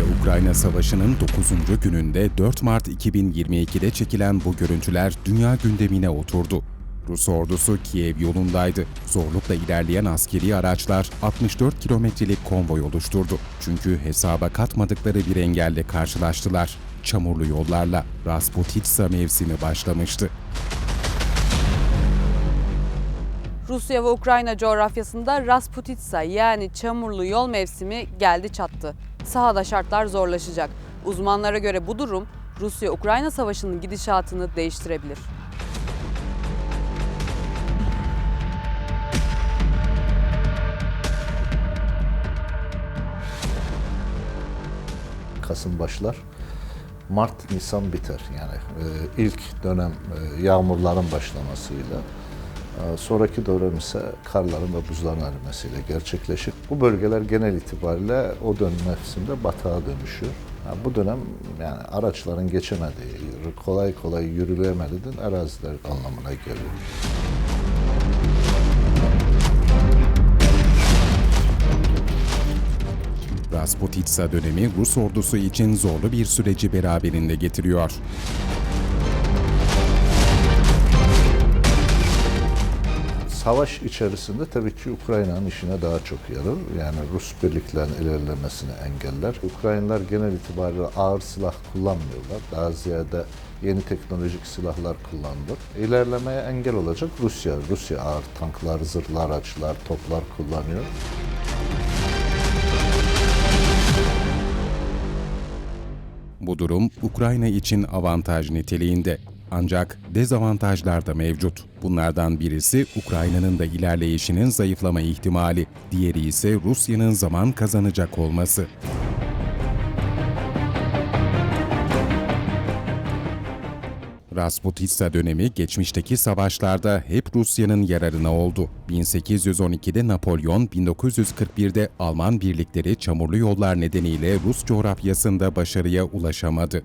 Rusya-Ukrayna Savaşı'nın 9. gününde 4 Mart 2022'de çekilen bu görüntüler dünya gündemine oturdu. Rus ordusu Kiev yolundaydı. Zorlukla ilerleyen askeri araçlar 64 kilometrelik konvoy oluşturdu. Çünkü hesaba katmadıkları bir engelle karşılaştılar. Çamurlu yollarla Rasputitsa mevsimi başlamıştı. Rusya ve Ukrayna coğrafyasında Rasputitsa yani çamurlu yol mevsimi geldi çattı. Sahada şartlar zorlaşacak. Uzmanlara göre bu durum Rusya-Ukrayna savaşının gidişatını değiştirebilir. Kasım başlar. Mart, Nisan biter. Yani e, ilk dönem e, yağmurların başlamasıyla, sonraki dönem ise karların ve buzların erimesiyle gerçekleşir. Bu bölgeler genel itibariyle o dönem mevsimde batağa dönüşüyor. Yani bu dönem yani araçların geçemediği, kolay kolay yürüyemediği araziler anlamına geliyor. Rasputitsa dönemi Rus ordusu için zorlu bir süreci beraberinde getiriyor. Savaş içerisinde tabii ki Ukrayna'nın işine daha çok yarar. Yani Rus birliklerin ilerlemesini engeller. Ukraynalılar genel itibariyle ağır silah kullanmıyorlar. Daha ziyade yeni teknolojik silahlar kullandı. İlerlemeye engel olacak Rusya. Rusya ağır tanklar, zırhlı araçlar, toplar kullanıyor. Bu durum Ukrayna için avantaj niteliğinde. Ancak dezavantajlar da mevcut. Bunlardan birisi Ukrayna'nın da ilerleyişinin zayıflama ihtimali, diğeri ise Rusya'nın zaman kazanacak olması. Rasputitsa dönemi geçmişteki savaşlarda hep Rusya'nın yararına oldu. 1812'de Napolyon, 1941'de Alman birlikleri çamurlu yollar nedeniyle Rus coğrafyasında başarıya ulaşamadı.